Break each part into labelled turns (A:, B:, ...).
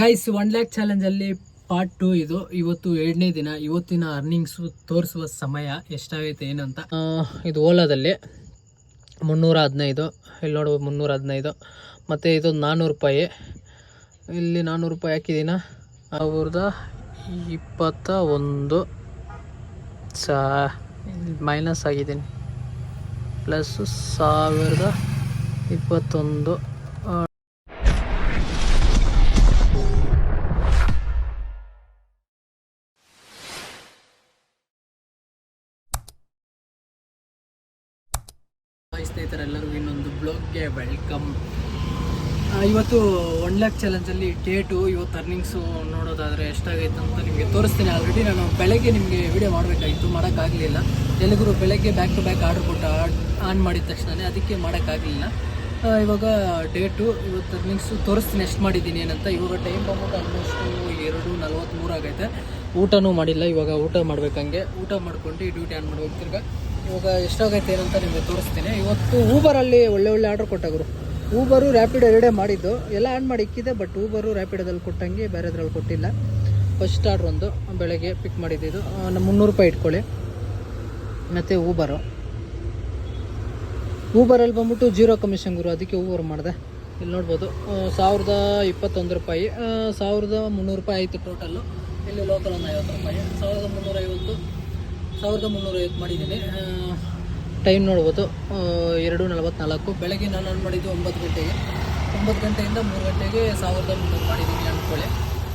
A: Guys one lakh ಚಾಲೆಂಜಲ್ಲಿ part two ಇದು. ಇವತ್ತು ಎರಡನೇ ದಿನ, ಇವತ್ತಿನ ಅರ್ನಿಂಗ್ಸು ತೋರಿಸುವ ಸಮಯ ಎಷ್ಟಾಗೈತೆ ಏನಂತ ಇದು ಓಲಾದಲ್ಲಿ ಮುನ್ನೂರ ಹದಿನೈದು, ಇಲ್ಲಿ ನೋಡ್ಬೋದು ಮುನ್ನೂರ ಹದಿನೈದು. ಮತ್ತು ಇದು ನಾನ್ನೂರು ರೂಪಾಯಿ. ಇಲ್ಲಿ ನಾನ್ನೂರು ರೂಪಾಯಿ ಹಾಕಿದ್ದೀನ ಅವ್ರದ ಇಪ್ಪತ್ತ ಒಂದು ಸಾ ಮೈನಸ್ ಆಗಿದ್ದೀನಿ. ಪ್ಲಸ್ಸು ಸಾವಿರದ ಇಪ್ಪತ್ತೊಂದು. ಸ್ನೇಹಿತರೆಲ್ಲರಿಗೂ ಇನ್ನೊಂದು ಬ್ಲಾಗ್ಗೆ ವೆಲ್ಕಮ್. ಇವತ್ತು ಒನ್ ಲ್ಯಾಕ್ ಚಾಲೆಂಜಲ್ಲಿ ಡೇಟು, ಇವತ್ತು ಅರ್ನಿಂಗ್ಸು ನೋಡೋದಾದರೆ ಎಷ್ಟಾಗೈತೆ ಅಂತ ನಿಮಗೆ ತೋರಿಸ್ತೀನಿ. ಆಲ್ರೆಡಿ ನಾನು ಬೆಳಗ್ಗೆ ನಿಮಗೆ ವಿಡಿಯೋ ಮಾಡಬೇಕಾಗಿತ್ತು ಮಾಡೋಕ್ಕಾಗಲಿಲ್ಲ. ಎಲ್ಲಿಗೂ ಬೆಳಗ್ಗೆ ಬ್ಯಾಕ್ ಟು ಬ್ಯಾಕ್ ಆರ್ಡರ್ ಕೊಟ್ಟು ಆನ್ ಮಾಡಿದ ತಕ್ಷಣವೇ ಅದಕ್ಕೆ ಮಾಡೋಕ್ಕಾಗಲಿಲ್ಲ. ಇವಾಗ ಡೇಟು, ಇವತ್ತು ಅರ್ನಿಂಗ್ಸು ತೋರಿಸ್ತೀನಿ ಎಷ್ಟು ಮಾಡಿದ್ದೀನಿ ಏನಂತ. ಇವಾಗ ಟೈಮ್ ಬಂದ್ಬಿಟ್ಟು ಆಲ್ಮೋಸ್ಟು ಎರಡು ನಲ್ವತ್ತ್ಮೂರು ಆಗೈತೆ. ಊಟನೂ ಮಾಡಿಲ್ಲ, ಇವಾಗ ಊಟ ಮಾಡ್ಬೇಕಂಗೆ. ಊಟ ಮಾಡ್ಕೊಂಡು ಡ್ಯೂಟಿ ಆನ್ ಮಾಡ್ಬೇಕು ತಿರ್ಗ ಇವಾಗ ಎಷ್ಟಾಗೈತೆ ಏನಂತ ನಿಮಗೆ ತೋರಿಸ್ತೀನಿ. ಇವತ್ತು ಊಬರಲ್ಲಿ ಒಳ್ಳೆ ಒಳ್ಳೆ ಆರ್ಡ್ರ್ ಕೊಟ್ಟಾಗರು. ಊಬರು ರ್ಯಾಪಿಡ್ ಎರಡೇ ಮಾಡಿದ್ದು. ಎಲ್ಲ ಆನ್ ಮಾಡಿ ಇಕ್ಕಿದೆ ಬಟ್ ಊಬರು ರ್ಯಾಪಿಡೋದಲ್ಲಿ ಕೊಟ್ಟಂಗೆ ಬೇರೆದ್ರಲ್ಲಿ ಕೊಟ್ಟಿಲ್ಲ. ಫಸ್ಟ್ ಆರ್ಡ್ರ್ ಒಂದು, ಬೆಳಗ್ಗೆ ಪಿಕ್ ಮಾಡಿದ್ದಿದ್ದು ನಮ್ಮ ಮುನ್ನೂರು ರೂಪಾಯಿ ಇಟ್ಕೊಳ್ಳಿ. ಮತ್ತು ಊಬರು ಊಬರಲ್ಲಿ ಬಂದ್ಬಿಟ್ಟು ಜೀರೋ ಕಮಿಷನ್ ಗುರು, ಅದಕ್ಕೆ ಊಬರ್ ಮಾಡಿದೆ. ಇಲ್ಲಿ ನೋಡ್ಬೋದು ಸಾವಿರದ ಇಪ್ಪತ್ತೊಂದು ರೂಪಾಯಿ. ಸಾವಿರದ ಮುನ್ನೂರು ರೂಪಾಯಿ ಆಯಿತು ಟೋಟಲ್ಲು ಇಲ್ಲಿ ಲೋಕಲ್ ಒಂದು ಐವತ್ತು ರೂಪಾಯಿ. ಸಾವಿರದ ಮುನ್ನೂರೈವತ್ತು. ಸಾವಿರದ ಮುನ್ನೂರೈವತ್ತು ಮಾಡಿದ್ದೀನಿ. ಟೈಮ್ ನೋಡ್ಬೋದು. ಎರಡು ನಲವತ್ತ್ನಾಲ್ಕು ಬೆಳಗ್ಗೆ ನಾನು ಆನ್ ಮಾಡಿದ್ದು ಒಂಬತ್ತು ಗಂಟೆಗೆ. ಒಂಬತ್ತು ಗಂಟೆಯಿಂದ ಮೂರು ಗಂಟೆಗೆ ಸಾವಿರದ ಮುನ್ನೂರು ಮಾಡಿದ್ದೀನಿ ಅಂದ್ಕೊಳ್ಳಿ.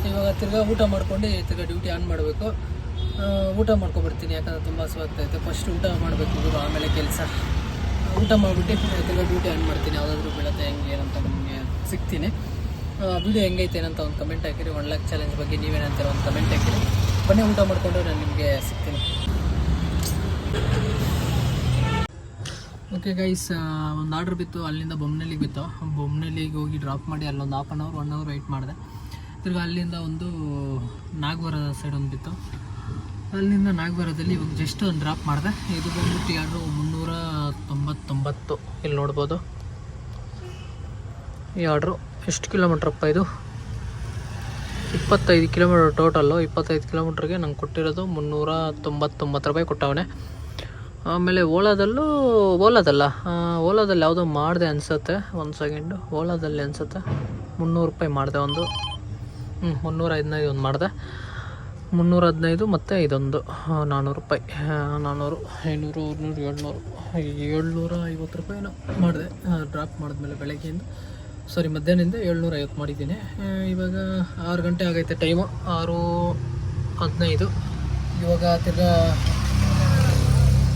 A: ಇವಾಗ ತಿರ್ಗಾ ಊಟ ಮಾಡ್ಕೊಂಡು ತಿರ್ಗಾ ಡ್ಯೂಟಿ ಆನ್ ಮಾಡಬೇಕು. ಊಟ ಮಾಡ್ಕೊಬರ್ತೀನಿ ಯಾಕಂದ್ರೆ ತುಂಬ ಹಸುವಾಗ್ತೈತೆ ಫಸ್ಟ್ ಊಟ ಮಾಡಬೇಕು ಗುರು ಆಮೇಲೆ ಕೆಲಸ. ಊಟ ಮಾಡಿಬಿಟ್ಟು ತಿರ್ಗಾ ಡ್ಯೂಟಿ ಆನ್ ಮಾಡ್ತೀನಿ. ಯಾವುದಾದ್ರೂ ಬೀಳುತ್ತೆ ಹೆಂಗೆ ಏನಂತ ನಿಮಗೆ ಸಿಗ್ತೀನಿ. ವಿಡಿಯೋ ಹೆಂಗೈತೆ ಏನಂತ ಒಂದು ಕಮೆಂಟ್ ಹಾಕಿರಿ. ಒನ್ ಲ್ಯಾಕ್ ಚಾಲೆಂಜ್ ಬಗ್ಗೆ ನೀವೇನಂತೀರ ಒಂದು ಕಮೆಂಟ್ ಹಾಕಿರಿ. ಬನ್ನಿ, ಊಟ ಮಾಡಿಕೊಂಡು ನಾನು ನಿಮಗೆ ಸಿಗ್ತೀನಿ. ಓಕೆ ಗೈಸ್ ಒಂದು ಆರ್ಡ್ರ್ ಬಿತ್ತು, ಅಲ್ಲಿಂದ ಬೊಮ್ಮನಳ್ಳಿಗೆ ಬಿತ್ತು. ಬೊಮ್ಮನಳ್ಳಿಗೆ ಹೋಗಿ ಡ್ರಾಪ್ ಮಾಡಿ ಅಲ್ಲೊಂದು half an hour one hour wait ಮಾಡಿದೆ. ತಿರ್ಗಿ ಅಲ್ಲಿಂದ ಒಂದು ನಾಗವರ ಸೈಡ್ ಒಂದು ಬಿತ್ತು. ಅಲ್ಲಿಂದ ನಾಗವರದಲ್ಲಿ ಇವಾಗ ಜಸ್ಟ್ ಒಂದು ಡ್ರಾಪ್ ಮಾಡಿದೆ. ಇದು ಬಂದ್ಬಿಟ್ಟು ಎರಡು ಮುನ್ನೂರ ತೊಂಬತ್ತೊಂಬತ್ತು. ಇಲ್ಲಿ ನೋಡ್ಬೋದು. ಈ ಆರ್ಡ್ರು ಎಷ್ಟು ಕಿಲೋಮೀಟ್ರಪ್ಪ ಇದು? ಇಪ್ಪತ್ತೈದು ಕಿಲೋಮೀಟ್ರ್ ಟೋಟಲ್ಲು ಇಪ್ಪತ್ತೈದು ಕಿಲೋಮೀಟ್ರಿಗೆ ನಂಗೆ ಕೊಟ್ಟಿರೋದು ಮುನ್ನೂರ ತೊಂಬತ್ತೊಂಬತ್ತು ರೂಪಾಯಿ ಕೊಟ್ಟವನೆ. ಆಮೇಲೆ ಓಲಾದಲ್ಲೂ, ಓಲಾದಲ್ಲ ಓಲಾದಲ್ಲಿ ಯಾವುದೋ ಮಾಡಿದೆ ಅನಿಸುತ್ತೆ, ಒಂದು ಸೆಕೆಂಡು ಓಲಾದಲ್ಲಿ ಅನಿಸುತ್ತೆ, ಮುನ್ನೂರು ರೂಪಾಯಿ ಮಾಡಿದೆ ಒಂದು. ಹ್ಞೂ ಮುನ್ನೂರ ಹದಿನೈದು ಒಂದು ಮಾಡಿದೆ. ಮುನ್ನೂರ ಹದಿನೈದು ಮತ್ತು ಇದೊಂದು ನಾನ್ನೂರು ರೂಪಾಯಿ. ನಾನ್ನೂರು ಐನೂರು ನೂರು ಏಳ್ನೂರು. ಏಳ್ನೂರ ಐವತ್ತು ರೂಪಾಯಿನೋ ಮಾಡಿದೆ. ಡ್ರಾಪ್ ಮಾಡಿದ್ಮೇಲೆ ಬೆಳಗ್ಗೆಯಿಂದ. ಸಾರಿ ಮಧ್ಯಾಹ್ನದಿಂದ ಏಳ್ನೂರ ಐವತ್ತು ಮಾಡಿದ್ದೀನಿ. ಇವಾಗ ಆರು ಗಂಟೆ ಆಗೈತೆ ಟೈಮು ಆರು ಹದಿನೈದು. ಇವಾಗ ತಿರ್ಗಾ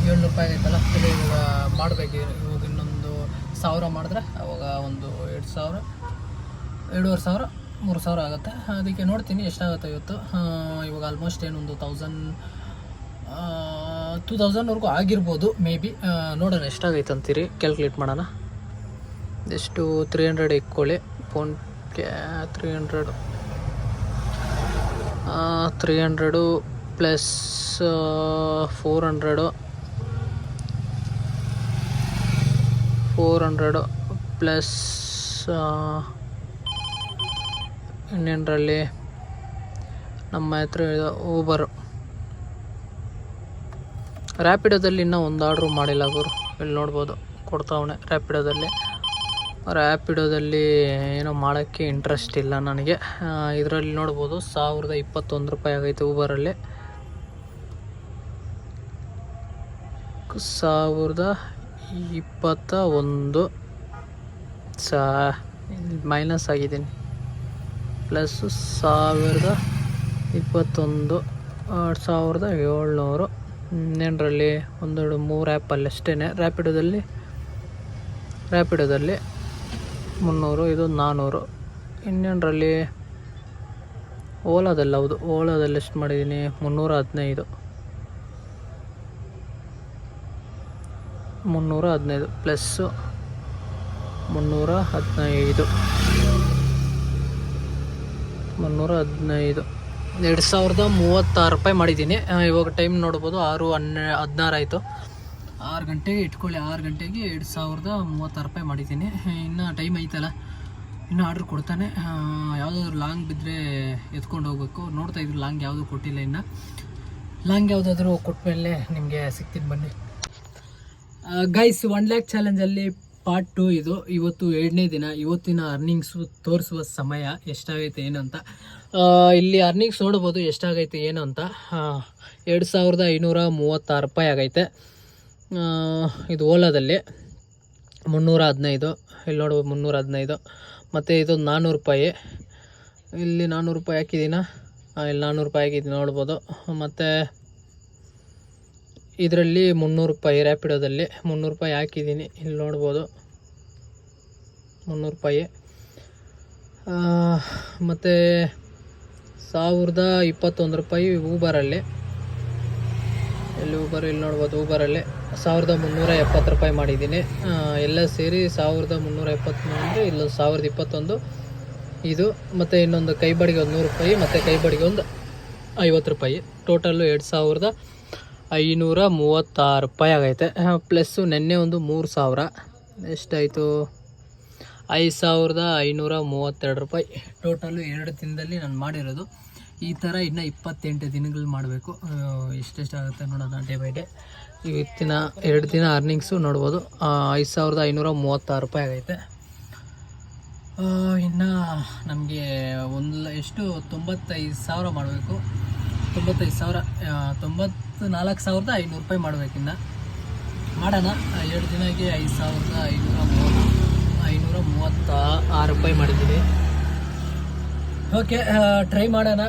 A: ಏಳ್ನೂರು ರೂಪಾಯಿ ಆಗೈತಲ್ಲ? ತಿರ್ಗಾ ಇವಾಗ ಮಾಡಬೇಕು. ಇವಾಗ ಇನ್ನೊಂದು ಸಾವಿರ ಮಾಡಿದ್ರೆ ಅವಾಗ ಒಂದು ಎರಡು ಸಾವಿರ, ಎರಡೂವರೆ ಸಾವಿರ, ಮೂರು ಸಾವಿರ ಆಗುತ್ತೆ. ಅದಕ್ಕೆ ನೋಡ್ತೀನಿ ಎಷ್ಟಾಗುತ್ತೆ ಇವತ್ತು. ಇವಾಗ ಆಲ್ಮೋಸ್ಟ್ ಏನೊಂದು ತೌಸಂಡ್ ಟೂ ತೌಸಂಡ್ವರೆಗೂ ಆಗಿರ್ಬೋದು ಮೇ ಬಿ ನೋಡೋಣ ಎಷ್ಟಾಗೈತೆ ಅಂತೀರಿ? ಕ್ಯಾಲ್ಕುಲೇಟ್ ಮಾಡೋಣ. ಎಷ್ಟು? ತ್ರೀ ಹಂಡ್ರೆಡ್ ಇಕ್ಕೊಳ್ಳಿ. ಫೋನ್ಗೆ three hundred three hundred plus four hundred four hundred plus ಇನ್ನೇನರಲ್ಲಿ ನಮ್ಮ ಹತ್ರ ಊಬರು ರ್ಯಾಪಿಡೋದಲ್ಲಿ ಇನ್ನೂ ಒಂದು ಆರ್ಡ್ರು ಮಾಡಿಲ್ಲ ಗುರು. ಇಲ್ಲಿ ನೋಡ್ಬೋದು ಕೊಡ್ತಾವಣೆ ರ್ಯಾಪಿಡೋದಲ್ಲಿ ರ್ಯಾಪಿಡೋದಲ್ಲಿ ಏನೋ ಮಾಡೋಕ್ಕೆ ಇಂಟ್ರೆಸ್ಟ್ ಇಲ್ಲ ನನಗೆ. ಇದರಲ್ಲಿ ನೋಡ್ಬೋದು, ಸಾವಿರದ ಇಪ್ಪತ್ತೊಂದು ರೂಪಾಯಿ ಆಗೈತೆ ಊಬರಲ್ಲಿ ಸಾವಿರದ ಇಪ್ಪತ್ತ ಒಂದು ಸಾ ಮೈನಸ್ ಆಗಿದ್ದೀನಿ. ಪ್ಲಸ್ ಸಾವಿರದ ಇಪ್ಪತ್ತೊಂದು ಎರಡು ಸಾವಿರದ ಏಳ್ನೂರು. ಇನ್ನೇನರಲ್ಲಿ ಒಂದೆರಡು ಮೂರು ಆ್ಯಪಲ್ಲಿ ಅಷ್ಟೇ ರ್ಯಾಪಿಡೋದಲ್ಲಿ ರ್ಯಾಪಿಡೋದಲ್ಲಿ ಮುನ್ನೂರು, ಇದು ನಾನ್ನೂರು ಇನ್ನೇನರಲ್ಲಿ ಓಲಾದಲ್ಲಿ ಹೌದು. ಓಲಾದಲ್ಲಿ ಎಷ್ಟು ಮಾಡಿದ್ದೀನಿ? ಮುನ್ನೂರ ಹದಿನೈದು. ಮುನ್ನೂರ ಹದಿನೈದು ಪ್ಲಸ್ಸು ಮುನ್ನೂರ ಹದಿನೈದು. ಮುನ್ನೂರ ಹದಿನೈದು. ಎರಡು ಸಾವಿರದ ಮೂವತ್ತಾರು ರೂಪಾಯಿ ಮಾಡಿದ್ದೀನಿ. ಇವಾಗ ಟೈಮ್ ನೋಡ್ಬೋದು ಆರು ಹನ್ನೆ, ಹದಿನಾರು ಆಯಿತು. ಆರು ಗಂಟೆಗೆ ಇಟ್ಕೊಳ್ಳಿ, ಆರು ಗಂಟೆಗೆ ಎರಡು ಸಾವಿರದ ಮೂವತ್ತಾರು ರೂಪಾಯಿ ಮಾಡಿದ್ದೀನಿ. ಇನ್ನು ಟೈಮ್ ಐತಲ್ಲ. ಇನ್ನೂ ಆರ್ಡ್ರ್ ಕೊಡ್ತಾನೆ. ಯಾವುದಾದ್ರು ಲಾಂಗ್ ಬಿದ್ದರೆ ಎತ್ಕೊಂಡು ಹೋಗ್ಬೇಕು. ನೋಡ್ತಾ ಇದ್ರು ಲಾಂಗ್ ಯಾವುದೂ ಕೊಟ್ಟಿಲ್ಲ ಇನ್ನು. ಲಾಂಗ್ ಯಾವುದಾದ್ರೂ ಕೊಟ್ಮೇಲೆ ನಿಮಗೆ ಸಿಗ್ತೀನಿ ಬನ್ನಿ. ಗೈಸ್ ಒನ್ ಲ್ಯಾಕ್ ಚಾಲೆಂಜಲ್ಲಿ ಪಾರ್ಟ್ ಟು ಇದು. ಇವತ್ತು ಎರಡನೇ ದಿನ, ಇವತ್ತಿನ ಅರ್ನಿಂಗ್ಸು ತೋರಿಸುವ ಸಮಯ ಎಷ್ಟಾಗೈತೆ ಏನು ಅಂತ. ಇಲ್ಲಿ ಅರ್ನಿಂಗ್ಸ್ ನೋಡ್ಬೋದು ಎಷ್ಟಾಗೈತೆ ಏನು ಅಂತ. ಎರಡು ಸಾವಿರದ ಐನೂರ ಮೂವತ್ತಾರು ರೂಪಾಯಿ ಆಗೈತೆ. ಇದು ಓಲಾದಲ್ಲಿ ಮುನ್ನೂರ ಹದಿನೈದು. ಇಲ್ಲಿ ನೋಡ್ಬೋದು ಮುನ್ನೂರ ಹದಿನೈದು. ಮತ್ತು ಇದು ನಾನ್ನೂರು ರೂಪಾಯಿ. ಇಲ್ಲಿ ನಾನ್ನೂರು ರೂಪಾಯಿ ಹಾಕಿದ್ದೀನ? ಇಲ್ಲಿ ನಾನ್ನೂರು ರೂಪಾಯಿ ಹಾಕಿದ್ದೀನಿ ನೋಡ್ಬೋದು. ಮತ್ತು ಇದರಲ್ಲಿ ಮುನ್ನೂರು ರೂಪಾಯಿ ರ್ಯಾಪಿಡೋದಲ್ಲಿ ಮುನ್ನೂರು ರೂಪಾಯಿ ಹಾಕಿದ್ದೀನಿ. ಇಲ್ಲಿ ನೋಡ್ಬೋದು. ಮುನ್ನೂರು ರೂಪಾಯಿ. ಮತ್ತು ಸಾವಿರದ ಇಪ್ಪತ್ತೊಂದು ರೂಪಾಯಿ ಊಬರಲ್ಲಿ ಎಲ್ಲಿ ಊಬರ್ ಇಲ್ಲಿ ನೋಡ್ಬೋದು ಊಬರಲ್ಲಿ ಸಾವಿರದ ಮುನ್ನೂರ ಎಪ್ಪತ್ತು ರೂಪಾಯಿ ಮಾಡಿದ್ದೀನಿ. ಎಲ್ಲ ಸೇರಿ ಸಾವಿರದ ಮುನ್ನೂರ ಎಪ್ಪತ್ತ್ಮೂರು ಇಲ್ಲ, ಸಾವಿರದ ಇಪ್ಪತ್ತೊಂದು. ಇದು, ಮತ್ತು ಇನ್ನೊಂದು ಕೈ ಬಾಡಿಗೆ ಒಂದು ನೂರು ರೂಪಾಯಿ, ಮತ್ತು ಕೈ ಬಾಡಿಗೆ ಒಂದು ಐವತ್ತು ರೂಪಾಯಿ. ಟೋಟಲ್ಲು ಎರಡು ಸಾವಿರದ ಐನೂರ ಮೂವತ್ತಾರು ರೂಪಾಯಿ ಆಗೈತೆ. ಪ್ಲಸ್ಸು ನೆನ್ನೆ ಒಂದು ಮೂರು ಸಾವಿರ ಎಷ್ಟಾಯಿತು ಐದು ಸಾವಿರದ ಐನೂರ ಮೂವತ್ತೆರಡು ರೂಪಾಯಿ. ಟೋಟಲು ಎರಡು ದಿನದಲ್ಲಿ ನಾನು ಮಾಡಿರೋದು. ಈ ಥರ ಇನ್ನು ಇಪ್ಪತ್ತೆಂಟು ದಿನಗಳು ಮಾಡಬೇಕು. ಎಷ್ಟೆಷ್ಟಾಗುತ್ತೆ ನೋಡೋಣ ಡೇ ಬೈ ಡೇ ಇವತ್ತಿನ ಎರಡು ದಿನ ಅರ್ನಿಂಗ್ಸು ನೋಡ್ಬೋದು. ಐದು ಸಾವಿರದ ಐನೂರ ಮೂವತ್ತಾರು ರೂಪಾಯಿ ಆಗೈತೆ. ಇನ್ನು ನಮಗೆ ಒಂದು ಎಷ್ಟು, ತೊಂಬತ್ತೈದು ಸಾವಿರ ಮಾಡಬೇಕು. ತೊಂಬತ್ತೈದು ಸಾವಿರ ತೊಂಬತ್ತು ನಾಲ್ಕು ಸಾವಿರದ ಐನೂರು ರೂಪಾಯಿ ಮಾಡಬೇಕಿನ್ನ ಮಾಡೋಣ, ಎರಡು ದಿನಕ್ಕೆ ಐದು ಸಾವಿರದ ಐನೂರ ಮೂವತ್ತು, ಐನೂರ ಮೂವತ್ತ ಆರು ರೂಪಾಯಿ ಮಾಡಿದ್ದೀವಿ. ಓಕೆ ಟ್ರೈ ಮಾಡೋಣ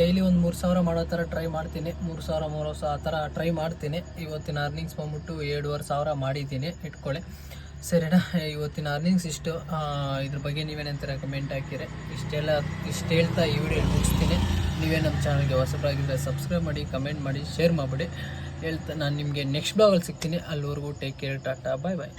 A: ಡೈಲಿ ಒಂದು ಮೂರು ಸಾವಿರ ಮಾಡೋ ಥರ ಟ್ರೈ ಮಾಡ್ತೀನಿ. ಮೂರು ಸಾವಿರ ಮೂರು ಸಾವಿರ, ಆ ಥರ ಟ್ರೈ ಮಾಡ್ತೀನಿ. ಇವತ್ತಿನ ಅರ್ನಿಂಗ್ಸ್ ಬಂದ್ಬಿಟ್ಟು ಏಳುವರೆ ಸಾವಿರ ಮಾಡಿದ್ದೀನಿ, ಇಟ್ಕೊಳ್ಳಿ. ಸರಿನಾ? ಇವತ್ತಿನ ಅರ್ನಿಂಗ್ಸ್ ಇಷ್ಟು. ಇದ್ರ ಬಗ್ಗೆ ನೀವೇನಂತಾರೆ ಕಮೆಂಟ್ ಹಾಕಿರಿ. ಇಷ್ಟೆಲ್ಲ, ಇಷ್ಟು ಹೇಳ್ತಾ ಈ ವಿಡಿಯೋ ಮುಗಿಸ್ತೀನಿ. ನೀವೇ ನಮ್ಮ ಚಾನಲ್ಗೆ ಹೊಸಬರಾಗಿದ್ದರೆ ಸಬ್ಸ್ಕ್ರೈಬ್ ಮಾಡಿ ಕಮೆಂಟ್ ಮಾಡಿ ಶೇರ್ ಮಾಡಿಬಿಡಿ. ಹೇಳ್ತಾ ನಾನು ನಿಮಗೆ ನೆಕ್ಸ್ಟ್ ಬ್ಲಾಗಲ್ಲಿ ಸಿಗ್ತೀನಿ. ಅಲ್ಲಿವರೆಗೂ take care tata bye bye